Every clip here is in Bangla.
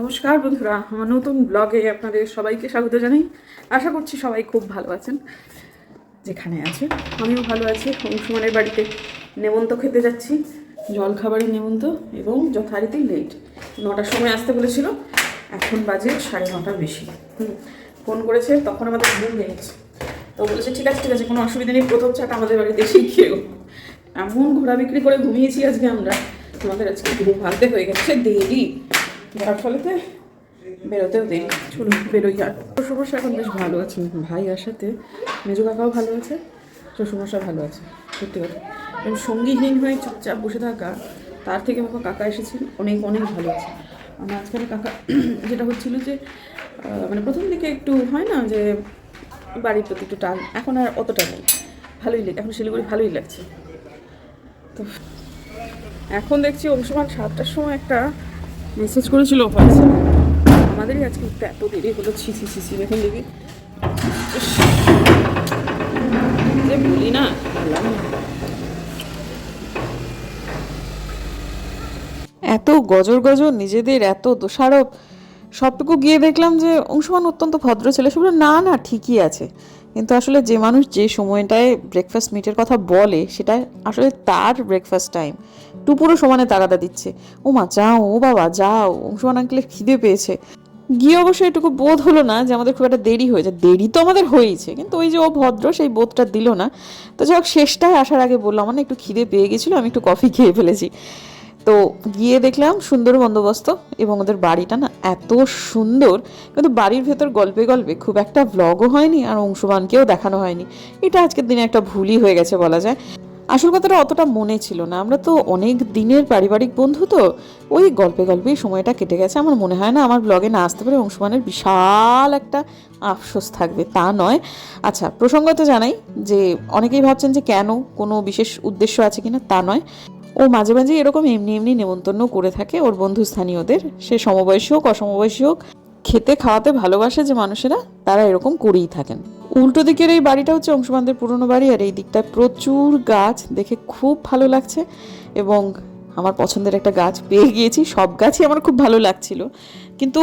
নমস্কার বন্ধুরা, আমার নতুন ব্লগে আপনাদের সবাইকে স্বাগত জানাই। আশা করছি সবাই খুব ভালো আছেন, যেখানে আছে আমিও ভালো আছি অংশুমানের বাড়িতে নেমন্ত খেতে যাচ্ছি। জল খাবারের নেমন্ত এবং যথারীতি লেট নটার সময় আসতে বলেছিল, এখন বাজে সাড়ে নটার বেশি। ফোন করেছে, তখন আমাদের ঘুম ভেঙেছে। তো বলেছে, ঠিক আছে ঠিক আছে, কোনো অসুবিধা নেই, প্রথম চাট আমাদের বাড়িতে এসেই এমন ঘোরা বিক্রি করে ঘুমিয়েছি আজকে আমরা। আমাদের আজকে ঘুম ভাঙতে হয়ে গেছে, দেরি। যার ফলেতে? বেরোতেও দেরি। চলুন বেরোই আর। শ্বশুরমশাই এখন বেশ ভালো আছেন ভাই আসাতে মেজো কাকাও ভালো আছে শ্বশুরমশাই ভালো আছে সত্যি কথা। এবং সঙ্গীহীন হয়ে চুপচাপ বসে থাকা তার থেকে আমাকে কাকা এসেছেন অনেক অনেক ভালো আছে। আমার মাঝখানে কাকা যেটা হচ্ছিল যে মানে প্রথম দিকে একটু হয় না যে বাড়ির প্রতি একটু টান এখন আর অতটা নেই। ভালোই লাগে এখন শিলিগুড়ি ভালোই লাগছে। তো এখন দেখছি অংশমান সাতটার সময় একটা মেসেজ করেছিল আমাদেরই আজকে এত দেরি হলো। ছি ছি ছি ছি, দেখুন দেখি। যে বলি না এত গজর গজর, নিজেদের এত দোষারোপ, সবটুকু গিয়ে দেখলাম যে অংশমান অত্যন্ত ভদ্র ছেলে। সব না না, ঠিকই আছে। কিন্তু আসলে যে মানুষ যে সময়টায় ব্রেকফাস্ট মিটের কথা বলে, সেটা আসলে তার ব্রেকফাস্ট টাইম টুপুরো সমানে তাগাদা দিচ্ছে। ও মা যাও, ও বাবা, যাও। অংশমান আঙ্কেলের খিদে পেয়েছে। গিয়ে অবশ্য এটুকু বোধ হলো না যে আমাদের খুব একটা দেরি হয়েছে। দেরি তো আমাদের হয়েইছে, কিন্তু ওই যে ও ভদ্র, সেই বোধটা দিল না। তো যাই হোক, শেষটায় আসার আগে বলল আমার না একটু খিদে পেয়ে গেছিল, আমি একটু কফি খেয়ে ফেলেছি। তো গিয়ে দেখলাম সুন্দর বন্দোবস্ত এবং ওদের বাড়িটা না এত সুন্দর, কিন্তু বাড়ির ভেতর গল্পে গল্পে খুব একটা ব্লগও হয়নি আর অংশমানকেও দেখানো হয়নি। এটা আজকের দিনে একটা ভুলই হয়ে গেছে বলা যায়। আসল কথাটা অতটা মনে ছিল না। আমরা তো অনেক দিনের পারিবারিক বন্ধু তো, ওই গল্পে গল্পেই সময়টা কেটে গেছে। আমার মনে হয় না আমার ব্লগে না আসতে পারে অংশমানের বিশাল একটা আফসোস থাকবে, তা নয়। আচ্ছা প্রসঙ্গত জানাই যে অনেকেই ভাবছেন যে কেন কোনো বিশেষ উদ্দেশ্য আছে কিনা, তা নয়। ও মাঝে মাঝে এরকম এমনি এমনি নেমন্তন্ন করে থাকে ওর বন্ধু স্থানীয়দের। সে সমবয়সী হোক, অসমবয়সী হোক, খেতে, খাওয়াতে ভালোবাসে যে মানুষেরা, তারা এরকম করেই থাকেন। উল্টো দিকের এই বাড়িটা হচ্ছে অংশমানদের পুরনো বাড়ি, আর এই দিকটায় প্রচুর গাছ দেখে খুব ভালো লাগছে এবং আমার পছন্দের একটা গাছ পেয়ে গিয়েছি। সব গাছই আমার খুব ভালো লাগছিল। কিন্তু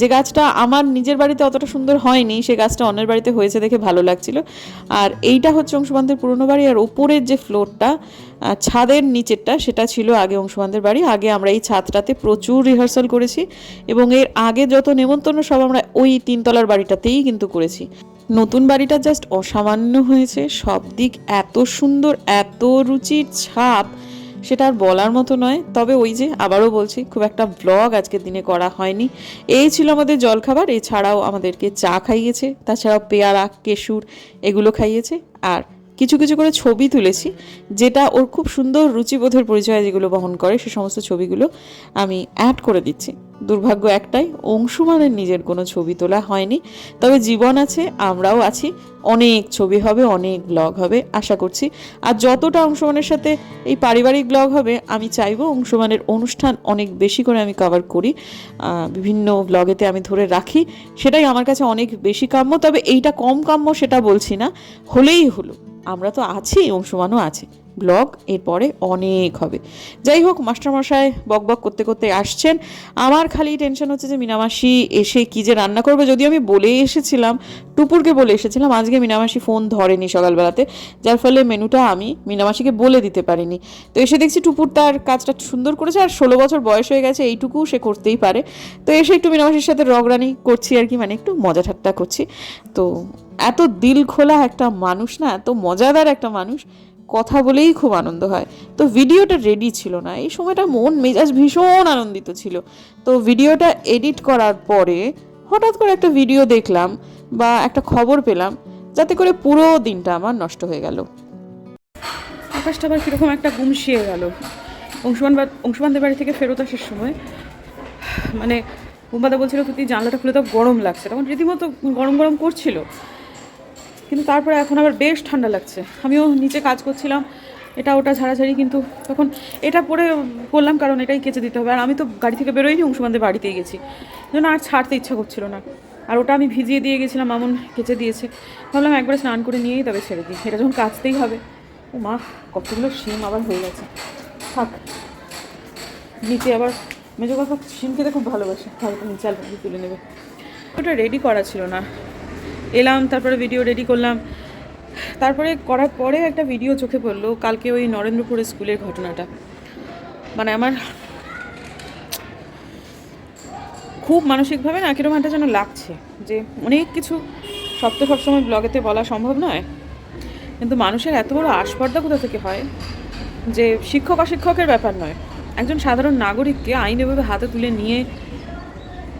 যে গাছটা আমার নিজের বাড়িতে অতটা সুন্দর হয়নি, সে গাছটা অন্যের বাড়িতে হয়েছে দেখে ভালো লাগছিল। আর এইটা হচ্ছে অংশবানদের পুরনো বাড়ি, আর ওপরের যে ফ্লোরটা ছাদের নিচেরটা, সেটা ছিল আগে অংশবানদের বাড়ি। আগে আমরা এই ছাদটাতে প্রচুর রিহার্সাল করেছি এবং এর আগে যত নেমন্তন্ন সব আমরা ওই তিনতলার বাড়িটাতেই কিন্তু করেছি। নতুন বাড়িটা জাস্ট অসামান্য হয়েছে। সব দিক এত সুন্দর, এত রুচির ছাপ, সেটা আর বলার মতো নয়। তবে ওই যে আবারও বলছি, খুব একটা ব্লগ আজকের দিনে করা হয়নি। এই ছিল আমাদের জলখাবার, এছাড়াও আমাদেরকে চা খাইয়েছে, তাছাড়াও পেয়ারা, কেশুর এগুলো খাইয়েছে। আর কিছু কিছু করে ছবি তুলেছি, যেটা ওর খুব সুন্দর রুচিবোধের পরিচয় যেগুলো বহন করে, সে সমস্ত ছবিগুলো আমি অ্যাড করে দিচ্ছি। দুর্ভাগ্য একটাই, অংশুমানের নিজের কোনো ছবি তোলা হয়নি। তবে জীবন আছে, আমরাও আছি, অনেক ছবি হবে, অনেক ব্লগ হবে, আশা করছি। আর যতটা অংশমানের সাথে এই পারিবারিক ব্লগ হবে, আমি চাইব অংশমানের অনুষ্ঠান অনেক বেশি করে আমি কভার করি। বিভিন্ন ব্লগেতে আমি ধরে রাখি, সেটাই আমার কাছে অনেক বেশি কাম্য। তবে এইটা কম কাম্য সেটা বলছি না, হলেই হলো। আমরা তো আছি, অংশমানও আছে। ব্লগ, এরপরে অনেক হবে। যাই হোক, মাস্টারমশাই বক বক করতে করতে আসছেন। আমার খালি টেনশন হচ্ছে যে মিনামাসি এসে কি যে রান্না করবে। যদিও আমি বলে এসেছিলাম, টুপুরকে বলে এসেছিলাম, আজকে মিনামাসি ফোন ধরেনি সকালবেলাতে, যার ফলে মেনুটা আমি মিনামাসিকে বলে দিতে পারিনি। তো এসে দেখছি টুপুর তার কাজটা সুন্দর করেছে, আর ষোলো বছর বয়স হয়ে গেছে, এইটুকু সে করতেই পারে। তো এসে একটু মিনামাসির সাথে রগরানি করছি আর কি মানে একটু মজা ঠাট্টা করছি। তো এত দিল খোলা একটা মানুষ না, এত মজাদার একটা মানুষ কথা বলেই খুব আনন্দ হয়। তো ভিডিওটা রেডি ছিল না। এই সময়টা মন, মেজাজ ভীষণ আনন্দিত ছিল। তো ভিডিওটা এডিট করার পরে হঠাৎ করে একটা ভিডিও দেখলাম বা একটা খবর পেলাম, যাতে করে পুরো দিনটা আমার নষ্ট হয়ে গেল। আকাশটা আবার কীরকম একটা গুমসিয়ে গেল। অংশমান অংশমানদের বাড়ি থেকে ফেরত আসার সময় মানে বুম্বাদা বলছিল, তুই জানলাটা খুলে তো গরম লাগছে। তখন রীতিমতো গরম গরম করছিল। কিন্তু তারপরে এখন আবার বেশ ঠান্ডা লাগছে। আমিও নিচে কাজ করছিলাম, এটা ওটা ঝাড়াঝাড়ি কিন্তু তখন এটা পরে করলাম কারণ এটাই কেচে দিতে হবে। আর আমি তো গাড়ি থেকে বেরোইনি, অংশমানদের বাড়িতেই গেছি। জন্য আর ছাড়তে ইচ্ছা করছিল না। আর ওটা আমি ভিজিয়ে দিয়ে গেছিলাম, মামুন কেচে দিয়েছে। ভাবলাম একবারে স্নান করে নিয়েই তবে ছেড়ে দিই। এটা যখন কাচতেই হবে। ও মা, কতগুলো শিম আবার হয়ে গেছে। থাক, নিচে আবার মেজো কাকা শিম খেতে খুব ভালোবাসে। হয়তো নিচে আলু তুলে নেবে। ওটা রেডি করা ছিল না। এলাম, তারপরে ভিডিও রেডি করলাম। তারপরে করার পরে একটা ভিডিও চোখে পড়ল, কালকে ওই নরেন্দ্রপুরের স্কুলের ঘটনাটা। মানে আমার খুব মানসিকভাবে না কীরকম একটা যেন লাগছে, যে অনেক কিছু সব তো সবসময় ব্লগেতে বলা সম্ভব নয়, কিন্তু মানুষের এত বড় আস্পর্ধা কোথা থেকে হয়? যে শিক্ষক অশিক্ষকের ব্যাপার নয়, একজন সাধারণ নাগরিককে আইন এভাবে হাতে তুলে নিয়ে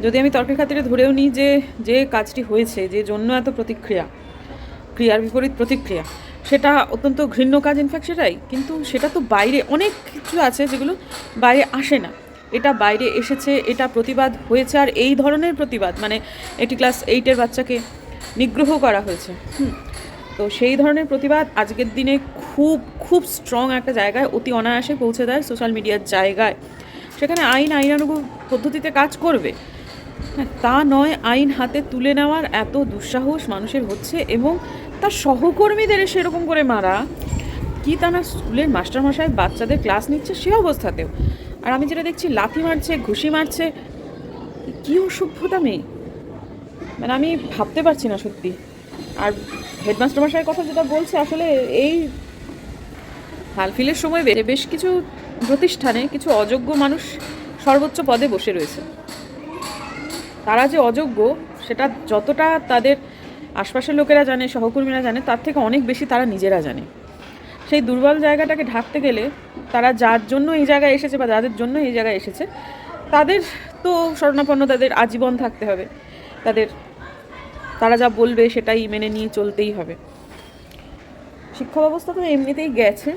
যদি আমি তর্কের খাতিরে ধরেও নিই যে যে কাজটি হয়েছে, যে জন্য এত প্রতিক্রিয়া, ক্রিয়ার বিপরীত প্রতিক্রিয়া, সেটা অত্যন্ত ঘৃণ্য কাজ ইনফ্যাক্ট সেটাই। কিন্তু সেটা তো বাইরে অনেক কিছু আছে যেগুলো বাইরে আসে না। এটা বাইরে এসেছে, এটা প্রতিবাদ হয়েছে, আর এই ধরনের প্রতিবাদ মানে এটি ক্লাস এইটের বাচ্চাকে নিগ্রহ করা হয়েছে। হুম। তো সেই ধরনের প্রতিবাদ আজকের দিনে খুব খুব স্ট্রং একটা জায়গায়, অতি অনায়াসে পৌঁছে দেয় সোশ্যাল মিডিয়ার জায়গায়। সেখানে আইন, আইনানুগ পদ্ধতিতে কাজ করবে। তা নয়, আইন হাতে তুলে নেওয়ার এত দুঃসাহস মানুষের হচ্ছে এবং তার সহকর্মীদের সেরকম করে মারা। কি তা না স্কুলের মাস্টারমশাই বাচ্চাদের ক্লাস নিচ্ছে সে অবস্থাতেও। আর আমি যেটা দেখছি, লাথি মারছে, ঘুষি মারছে, কী অসভ্যতা মেয়ে। মানে আমি ভাবতে পারছি না সত্যি। আর হেডমাস্টার মশাইয়ের কথা যেটা বলছে, আসলে এই হালফিলের সময় বেশ কিছু প্রতিষ্ঠানে কিছু অযোগ্য মানুষ সর্বোচ্চ পদে বসে রয়েছে। তারা যে অযোগ্য, সেটা যতটা তাদের আশপাশের লোকেরা জানে, সহকর্মীরা জানে, তার থেকে অনেক বেশি তারা নিজেরা জানে। সেই দুর্বল জায়গাটাকে ঢাকতে গেলে তারা যার জন্য এই জায়গায় এসেছে বা যাদের জন্য এই জায়গায় এসেছে, তাদের তো শরণাপন্ন তাদের আজীবন থাকতে হবে। তাদের, তারা যা বলবে সেটাই মেনে নিয়ে চলতেই হবে। শিক্ষা ব্যবস্থা তো এমনিতেই গেছে।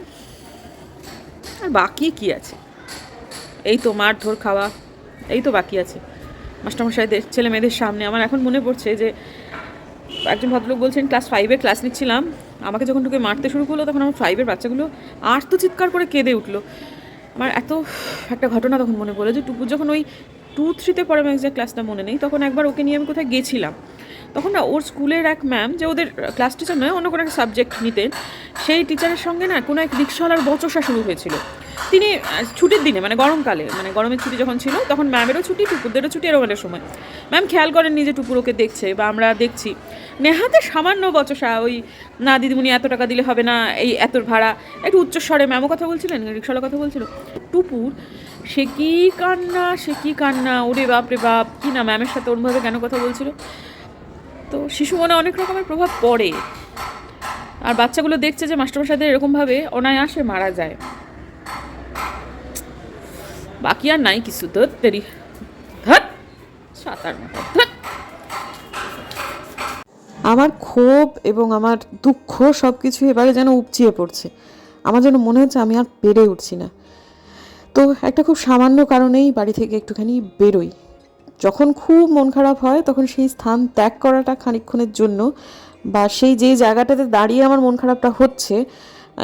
আর বাকি কি আছে? এই তো মারধর খাওয়া, এই তো বাকি আছে। মাস্টারমশাইদের ছেলে মেয়েদের সামনে। আমার এখন মনে পড়ছে যে একজন ভদ্রলোক বলছেন, ক্লাস ফাইভে ক্লাস নিচ্ছিলাম। আমাকে যখন ঢুকে মারতে শুরু করল, তখন আমার ফাইভের বাচ্চাগুলো আর তো চিৎকার করে কেঁদে উঠল। আমার এত একটা ঘটনা তখন মনে পড়ল যে টুপুর যখন ওই টু থ্রিতে পড়ে আমি ক্লাসটা মনে নেই, তখন একবার ওকে নিয়ে আমি কোথায় গেছিলাম। তখন না, ওর স্কুলের এক ম্যাম যে ওদের ক্লাস টিচার নয়, অন্য কোনো একটা সাবজেক্ট নিতেন, সেই টিচারের সঙ্গে না কোনো এক রিক্সাওয়ালার বচসা শুরু হয়েছিল। তিনি ছুটির দিনে মানে গরমকালে মানে গরমের ছুটি যখন ছিল, তখন ম্যামেরও ছুটি, টুকুরদেরও ছুটি এরকম একটা সময়। ম্যাম খেয়াল করেননি যে টুকুর ওকে দেখছে বা আমরা দেখছি। নেহাতে সামান্য বচসা, ওই, না, দিদিমণি, এত টাকা দিলে হবে না, এই এত ভাড়া। একটু উচ্চস্বরে ম্যামও কথা বলছিলেন রিক্সাওয়ালা কথা বলছিল। টুপুর সে কি কান্না, সে কি কান্না, ওরে বাপ রে বাপ, কি না ম্যামের সাথে ওরমভাবে কেন কথা বলছিল? তো শিশু মনে অনেক রকমের প্রভাব পড়ে। আর বাচ্চাগুলো দেখছে যে মাস্টারমশাইদের এরকমভাবে অনায়াসে মারা যায়। বাকি আর নাই কিছু ধর ধর সাঁতার মতো। আমার ক্ষোভ এবং আমার দুঃখ সব কিছু এবারে যেন উপচিয়ে পড়ছে। আমার যেন মনে হচ্ছে আমি আর পেরে উঠছি না। তো একটা খুব সামান্য কারণেই বাড়ি থেকে একটুখানি বেরোই। যখন খুব মন খারাপ হয়, তখন সেই স্থান ত্যাগ করাটা খানিকক্ষণের জন্য বা সেই যে জায়গাটাতে দাঁড়িয়ে আমার মন খারাপটা হচ্ছে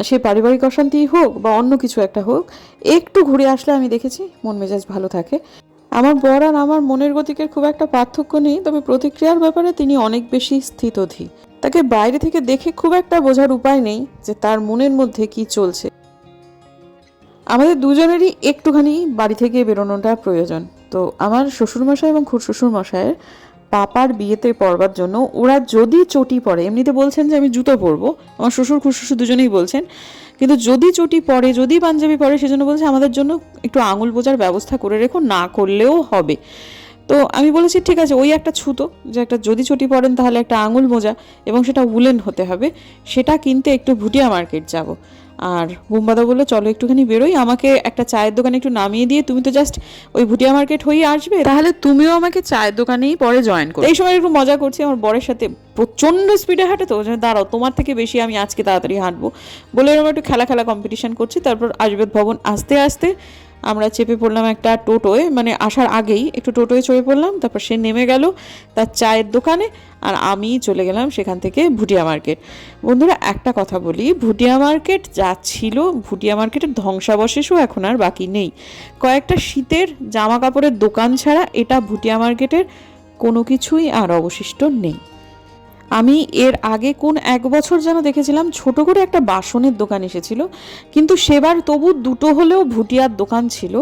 সে পারিবারিক অশান্তিই হোক বা অন্য কিছু একটা হোক, একটু ঘুরে আসলে আমি দেখেছি মন মেজাজ ভালো থাকে। আমার বর আর আমার মনের গতিকের খুব একটা পার্থক্য নেই, তবে প্রতিক্রিয়ার ব্যাপারে তিনি অনেক বেশি স্থিতধী। তাকে বাইরে থেকে দেখে খুব একটা বোঝার উপায় নেই যে তার মনের মধ্যে কি চলছে। আমাদের দুজনেরই একটুখানি বাড়ি থেকে বেরোনোটা প্রয়োজন। তো আমার শ্বশুরমশাই এবং খুড়শ্বশুর মশাইয়ের পাপার বিয়েতে পড়বার জন্য ওরা যদি চটি পরে, এমনিতে বলছেন যে আমি জুতো পরবো, আমার শ্বশুর খুড়শ্বশুর দুজনেই বলছেন, কিন্তু যদি চটি পরে, যদি পাঞ্জাবি পরে, সেজন্য বলছে আমাদের জন্য একটু আঙুল বোঝার ব্যবস্থা করে রেখো, না করলেও হবে। তো আমি বলেছি ঠিক আছে ওই একটা ছুতো যে একটা যদি ছুটি পড়েন তাহলে একটা আঙুল মোজা এবং সেটা উলেন হতে হবে। সেটা কিনতে একটু ভুটিয়া মার্কেট যাব। আর বুম্বাদা বলল চলো একটুখানি বেরোই আমাকে একটা চায়ের দোকানে একটু নামিয়ে দিয়ে তুমি তো জাস্ট ওই ভুটিয়া মার্কেট হয়ে আসবে। তাহলে তুমিও আমাকে চায়ের দোকানেই পরে জয়েন করো। এই সময় একটু মজা করছি আমার বরের সাথে প্রচণ্ড স্পিডে হাঁটে তো দাঁড়াও তোমার থেকে বেশি আমি আজকে তাড়াতাড়ি হাঁটবো। বলে এরকম একটু খেলা খেলা কম্পিটিশন করছি তারপর আজবেদ ভবন আস্তে আস্তে আমরা চেপে পড়লাম একটা টোটোয় মানে আসার আগেই একটু টোটোয় চড়ে পড়লাম, তারপর সে নেমে গেল তার চায়ের দোকানে আর আমি চলে গেলাম সেখান থেকে ভুটিয়া মার্কেট। বন্ধুরা, একটা কথা বলি, ভুটিয়া মার্কেট যা ছিল, ভুটিয়া মার্কেটের ধ্বংসাবশেষও এখন আর বাকি নেই। কয়েকটা শীতের জামা কাপড়ের দোকান ছাড়া এটা ভুটিয়া মার্কেটের কোনো কিছুই আর অবশিষ্ট নেই। আমি এর আগে কোন এক বছর যেন দেখেছিলাম ছোট করে একটা বাসনের দোকান এসেছিল, কিন্তু সেবার তবু দুটো হলেও ভুটিয়ার দোকান ছিল।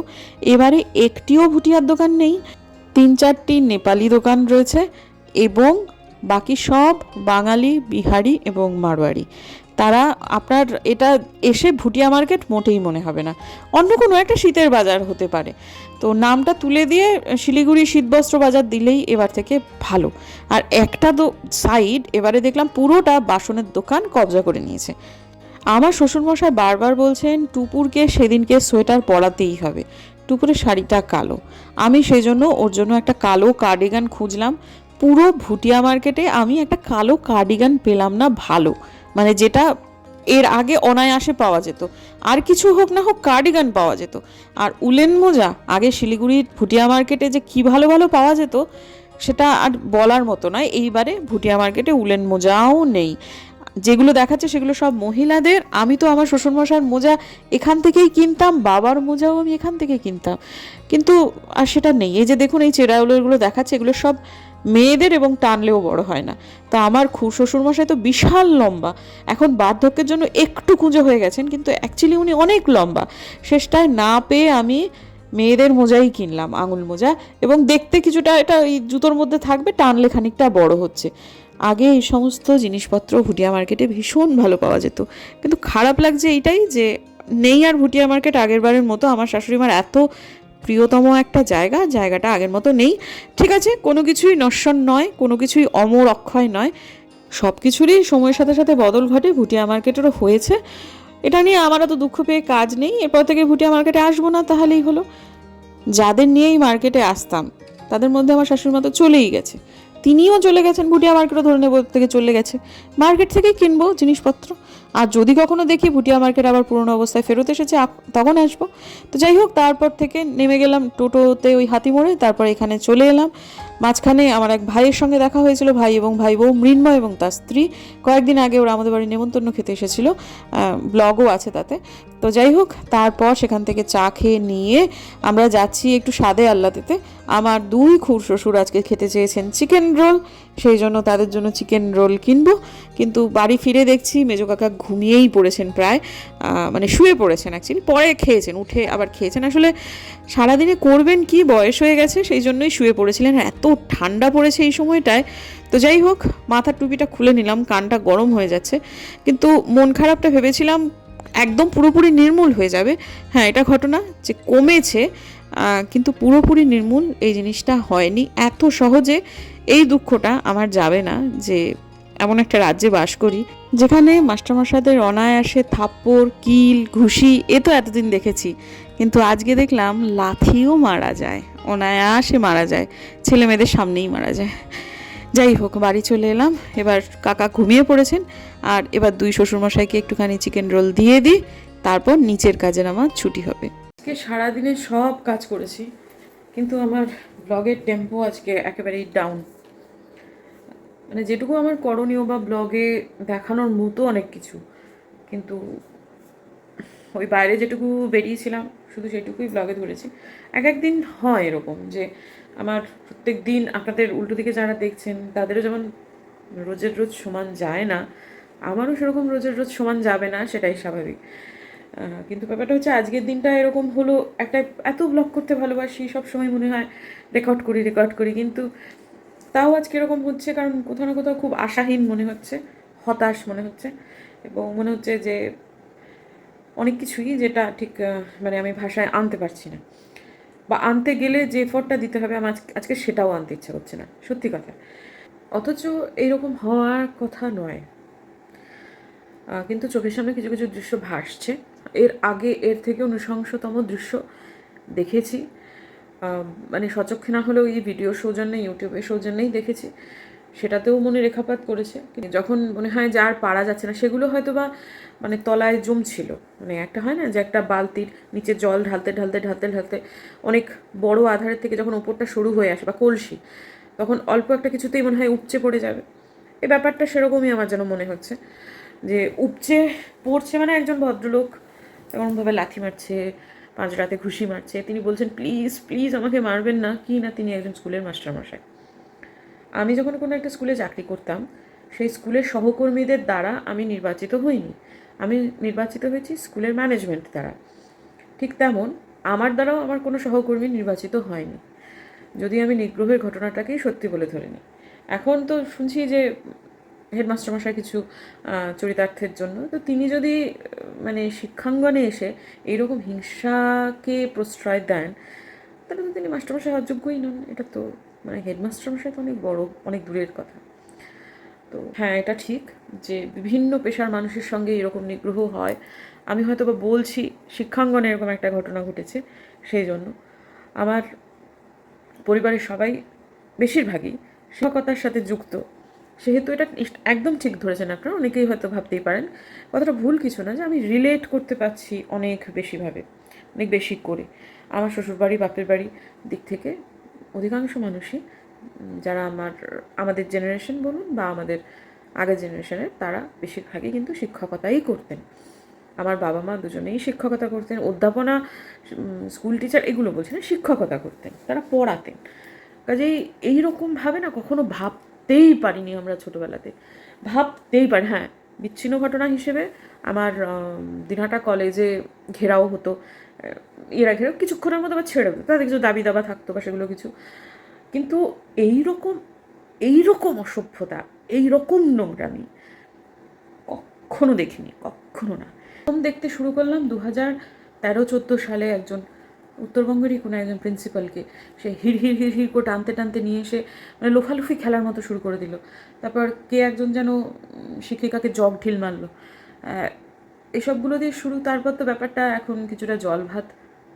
এবারে একটিও ভুটিয়ার দোকান নেই, তিন চারটি নেপালি দোকান রয়েছে এবং বাকি সব বাঙালি, বিহারি এবং মারোয়ারি। তারা আপনার এটা এসে ভুটিয়া মার্কেট মোটেই মনে হবে না। অন্য কোনো একটা শীতের বাজার হতে পারে। তো নামটা তুলে দিয়ে শিলিগুড়ি শীতবস্ত্র বাজার দিলেই এবার থেকে ভালো। আর একটা তো সাইড এবারে দেখলাম পুরোটা বাসনের দোকান কবজা করে নিয়েছে। আমার শ্বশুরমশাই বারবার বলছেন, টুপুরকে সেদিনকে সোয়েটার পরাতেই হবে। টুপুরের শাড়িটা কালো। আমি সেই জন্য ওর জন্য একটা কালো কার্ডিগান খুঁজলাম। পুরো ভুটিয়া মার্কেটে আমি একটা কালো কার্ডিগান পেলাম না ভালো। মানে যেটা এর আগে অনায়াসে পাওয়া যেত। আর কিছু হোক না হোক, কার্ডিগান পাওয়া যেত। আর উলেন মোজা, আগে শিলিগুড়ির ভুটিয়া মার্কেটে যে কি ভালো ভালো পাওয়া যেত, সেটা আর বলার মতো নয়। এইবারে ভুটিয়া মার্কেটে উলেন মোজাও নেই। যেগুলো দেখাচ্ছে সেগুলো সব মহিলাদের। আমি তো আমার শ্বশুরমশার মোজা এখান থেকেই কিনতাম, বাবার মোজাও আমি এখান থেকে কিনতাম। কিন্তু আর সেটা নেই। এই যে দেখুন, এই চেরাউলোগুলো দেখাচ্ছে, এগুলো সব মেয়েদের এবং টানলেও বড় হয় না। তা আমার খুব শ্বশুরমশাই তো বিশাল লম্বা। এখন বার্ধক্যের জন্য একটু কুঁজো হয়ে গেছেন, কিন্তু অ্যাকচুয়ালি উনি অনেক লম্বা। শেষটায় না পেয়ে আমি মেয়েদের মোজাই কিনলাম, আঙুল মোজা, এবং দেখতে কিছুটা এটা এই জুতোর মধ্যে থাকবে, টানলে খানিকটা বড় হচ্ছে। আগে এই সমস্ত জিনিসপত্র ভুটিয়া মার্কেটে ভীষণ ভালো পাওয়া যেত। কিন্তু খারাপ লাগছে এইটাই যে, নেই আর ভুটিয়া মার্কেট আগের বারের মতো। আমার শাশুড়ি মার এত প্রিয়তম একটা জায়গা, জায়গাটা আগের মতো নেই। ঠিক আছে, কোনো কিছুই নশ্বর নয়, কোনো কিছুই অমর অক্ষয় নয়। সব কিছুরই সময়ের সাথে সাথে বদল ঘটে, ভুটিয়া মার্কেটেরও হয়েছে। এটা নিয়ে আমার তো দুঃখ পেয়ে কাজ নেই। এরপর থেকে ভুটিয়া মার্কেটে আসব না, তাহলেই হলো। যাদের নিয়েই মার্কেটে আসতাম, তাদের মধ্যে আমার শাশুড়ি মতো চলেই গেছে। তিনিও চলে গেছেন, ভুটিয়া মার্কেটও ধরে নেব, থেকে চলে গেছে। মার্কেট থেকেই কিনবো জিনিসপত্র। আর যদি কখনো দেখি ভুটিয়া মার্কেট আবার পুরনো অবস্থায় ফেরত এসেছে তখন আসব। তো যাই হোক, তারপর থেকে নেমে গেলাম টোটোতে ওই হাতি মোড়ে, তারপর এখানে চলে এলাম। মাঝখানে আমার এক ভাইয়ের সঙ্গে দেখা হয়েছিল, ভাই এবং ভাই বউ মৃন্ময় এবং তার স্ত্রী। কয়েকদিন আগে ওরা আমাদের বাড়ি নেমন্তন্ন খেতে এসেছিল। ব্লগও আছে তাতে। তো যাই হোক, তারপর সেখান থেকে চা খেয়ে নিয়ে আমরা যাচ্ছি একটু স্বাদে আল্লাতেতে আমার দুই খুর শ্বশুর আজকে খেতে চেয়েছেন চিকেন রোল সেই জন্য তাদের জন্য চিকেন রোল কিনবো। কিন্তু বাড়ি ফিরে দেখছি মেজো কাকা ঘুমিয়েই পড়েছেন প্রায় মানে শুয়ে পড়েছেন অ্যাকচুয়ালি পরে খেয়েছেন, উঠে আবার খেয়েছেন। আসলে সারাদিনে করবেন কি, বয়স হয়ে গেছে, সেই জন্যই শুয়ে পড়েছিলেন। এত ঠান্ডা পড়েছে এই সময়টায়। তো যাই হোক, মাথার টুপিটা খুলে নিলাম, কানটা গরম হয়ে যাচ্ছে। কিন্তু মন খারাপটা ভেবেছিলাম একদম পুরোপুরি নির্মূল হয়ে যাবে। হ্যাঁ এটা ঘটনা যে কমেছে কিন্তু পুরোপুরি নির্মূল এই জিনিসটা হয়নি। এত সহজে এই দুঃখটা আমার যাবে না যে এমন একটা রাজ্যে বাস করি, যেখানে মাস্টারমশাদের অনায়াসে থাপ্পড়, কিল, ঘুষি, এ তো এতদিন দেখেছি। কিন্তু আজকে দেখলাম লাথিও মারা যায়, অনায়াসে মারা যায় ছেলে মেয়েদের সামনেই মারা যায়। যাই হোক, বাড়ি চলে এলাম। এবার কাকা ঘুমিয়ে পড়েছেন। আর এবার দুই শ্বশুরমশাইকে একটুখানি চিকেন রোল দিয়ে দিই। তারপর নিচের কাজের আমার ছুটি হবে। আজকে সারাদিনে সব কাজ করেছি। কিন্তু আমার ব্লগের টেম্পো আজকে একেবারেই ডাউন মানে যেটুকু আমার করণীয় বা ব্লগে দেখানোর মতো অনেক কিছু। কিন্তু ওই বাইরে যেটুকু বেরিয়েছিলাম, শুধু সেটুকুই ব্লগে ধরেছি। এক একদিন হয় এরকম যে আমার প্রত্যেক দিন আপনাদের উল্টো দিকে যারা দেখছেন, তাদেরও যেমন রোজের রোজ সমান যায় না, আমারও সেরকম রোজের রোজ সমান যাবে না, সেটাই স্বাভাবিক। কিন্তু ব্যাপারটা হচ্ছে আজকের দিনটা এরকম হলো, একটা এত ব্লগ করতে ভালোবাসি, সব সময় মনে হয় রেকর্ড করি রেকর্ড করি, কিন্তু তাও আজকে এরকম হচ্ছে কারণ কোথাও না কোথাও খুব আশাহীন মনে হচ্ছে, হতাশ মনে হচ্ছে এবং মনে হচ্ছে যে অনেক কিছুই যেটা ঠিক মানে আমি ভাষায় আনতে পারছি না। বা আনতে গেলে যে এফোর্টটা দিতে হবে, আমার আজকে- সেটাও আনতে ইচ্ছা করছে না। সত্যি কথা। অথচ এইরকম হওয়ার কথা নয়। কিন্তু চোখের সামনে কিছু কিছু দৃশ্য ভাসছে। এর আগে এর থেকে নৃশংসতম দৃশ্য দেখেছি। মানে সচক্ষে না হলেও এই ভিডিও সৌজন্যে ইউটিউবের সৌজন্যেই দেখেছি। সেটাতেও মনে রেখাপাত করেছে। যখন মনে হয় যার পারা যাচ্ছে না, সেগুলো হয়তো বা মানে তলায় জমছিল। মানে একটা হয় না যে একটা বালতির নিচে জল ঢালতে ঢালতে ঢালতে ঢালতে অনেক বড় আধারের থেকে যখন ওপরটা সরু হয়ে আসে বা কলসি, তখন অল্প একটা কিছুতেই মনে হয় উপচে পড়ে যাবে। এ ব্যাপারটা সেরকমই আমার যেন মনে হচ্ছে। যে উপচে পড়ছে মানে একজন ভদ্রলোক এমনভাবে লাথি মারছে, পাঁচ রাতে ঘুষি মারছে। তিনি বলছেন, প্লিজ প্লিজ আমাকে মারবেন না। কি না তিনি একজন স্কুলের মাস্টারমশাই। আমি যখন কোনো একটা স্কুলে চাকরি করতাম, সেই স্কুলের সহকর্মীদের দ্বারা আমি নির্বাচিত হইনি। আমি নির্বাচিত হয়েছি স্কুলের ম্যানেজমেন্ট দ্বারা। ঠিক তেমন আমার দ্বারাও আমার কোনো সহকর্মী নির্বাচিত হয়নি। যদি আমি নিগ্রহের ঘটনাটাকেই সত্যি বলে ধরে নিই এখন তো শুনছি যে হেডমাস্টার মশাই কিছু চরিতার্থের জন্য। তো তিনি যদি মানে শিক্ষাঙ্গনে এসে এইরকম হিংসাকে প্রশ্রয় দেন, তাহলে তো তিনি মাস্টারমশাই অযোগ্যই নন। এটা তো মানে হেডমাস্টার মশাই তো অনেক বড়, অনেক দূরের কথা। তো হ্যাঁ এটা ঠিক যে বিভিন্ন পেশার মানুষের সঙ্গে এরকম নিগ্রহ হয়। আমি হয়তো বা বলছি, শিক্ষাঙ্গনে এরকম একটা ঘটনা ঘটেছে সেই জন্য। আমার পরিবারের সবাই বেশিরভাগই শিক্ষকতার সাথে যুক্ত। সেহেতু এটা একদম ঠিক ধরেছেন আপনারা, অনেকেই হয়তো ভাবতেই পারেন। কথাটা ভুল কিছু না যে আমি রিলেট করতে পারছি অনেক বেশিভাবে, অনেক বেশি করে। আমার শ্বশুরবাড়ি, বাপের বাড়ি দিক থেকে অধিকাংশ মানুষই যারা আমার, আমাদের জেনারেশন বলুন বা আমাদের আগের জেনারেশনের তারা বেশিরভাগই কিন্তু শিক্ষকতাই করতেন। আমার বাবা মা দুজনেই শিক্ষকতা করতেন, অধ্যাপনা স্কুল টিচার এগুলো বলছি না, শিক্ষকতা করতেন, তারা পড়াতেন। কাজেই এইরকমভাবে না কখনো ভাবতেই পারিনি আমরা ছোটোবেলাতে। ভাবতেই পারি হ্যাঁ বিচ্ছিন্ন ঘটনা হিসেবে আমার দিনহাটা কলেজে ঘেরাও হতো। এরা ঘেরাও কিছুক্ষণের মধ্যে আবার ছেড়ে তাদের কিছু দাবি দাবা থাকতো বা সেগুলো কিছু। কিন্তু এই রকম এই রকম অসভ্যতা এই রকম নোংরামি কখনো দেখিনি, কখনো না। প্রথম দেখতে শুরু করলাম দু হাজার তেরো চোদ্দ সালে একজন উত্তরবঙ্গেরই কোনো একজন প্রিন্সিপালকে। সে হিড় হিড় হিড় হিড় করে টানতে টানতে নিয়ে এসে মানে লোফালুফি খেলার মতো শুরু করে দিল। তারপর কে একজন যেন শিক্ষিকাকে জগ ঢিল মারলো। এসবগুলো দিয়ে শুরু, তারপর তো ব্যাপারটা এখন কিছুটা জল ভাত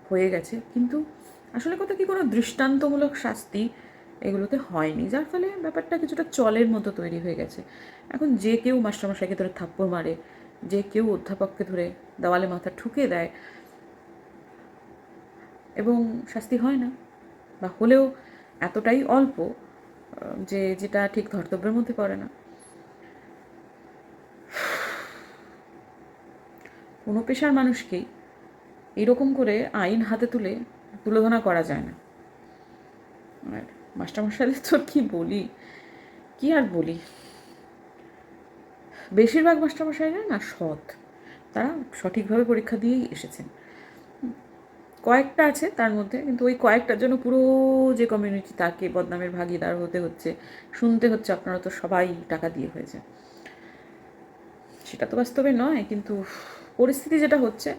হয়ে গেছে। কিন্তু আসলে কথা কি কোনো দৃষ্টান্তমূলক শাস্তি এগুলোতে হয়নি, যার ফলে ব্যাপারটা কিছুটা চলের মতো তৈরি হয়ে গেছে। এখন যে কেউ মাস্টারমশাইকে ধরে থাপ্পড় মারে, যে কেউ অধ্যাপককে ধরে দেওয়ালে মাথা ঠুকে দেয়, এবং শাস্তি হয় না, বা হলেও এতটাই অল্প যে যেটা ঠিক ধর্তব্যের মধ্যে পড়ে না। কোনো পেশার মানুষকেই এরকম করে আইন হাতে তুলে তুলোধনা করা যায় না। আর মাস্টারমশাইদের তো কি বলি? কি আর বলি? বেশিরভাগ মাস্টারমশাইরা না সৎ। তারা সঠিকভাবে পরীক্ষা দিয়েই এসেছেন। কয়েকটা আছে তার মধ্যে, কিন্তু ওই কয়েকটার জন্য পুরো যে কমিউনিটি তাকে বদনামের ভাগিদার হতে হচ্ছে, শুনতে হচ্ছে, আপনারা তো সবাই টাকা দিয়ে হয়েছে। সেটা তো বাস্তবে নয়, কিন্তু পরিস্থিতি যেটা হচ্ছে,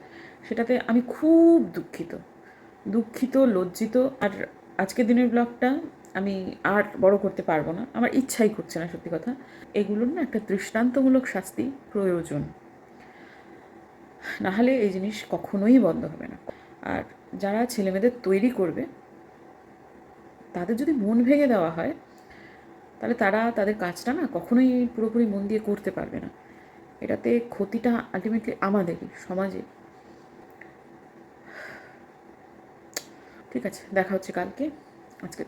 সেটাতে আমি খুব দুঃখিত। দুঃখিত, লজ্জিত, আর আজকের দিনের ব্লগটা আমি আর বড় করতে পারব না। আমার ইচ্ছাই করছে না, সত্যি কথা। এগুলোর না একটা দৃষ্টান্তমূলক শাস্তি প্রয়োজন। নাহলে এই জিনিস কখনোই বন্ধ হবে না। আর যারা ছেলেমেয়েদের তৈরি করবে, তাদের যদি মন ভেঙে দেওয়া হয়, তাহলে তারা তাদের কাজটা না কখনোই পুরোপুরি মন দিয়ে করতে পারবে না। এটাতে ক্ষতিটা আলটিমেটলি আমাদেরই সমাজে ঠিক আছে দেখা হচ্ছে কালকে আজকে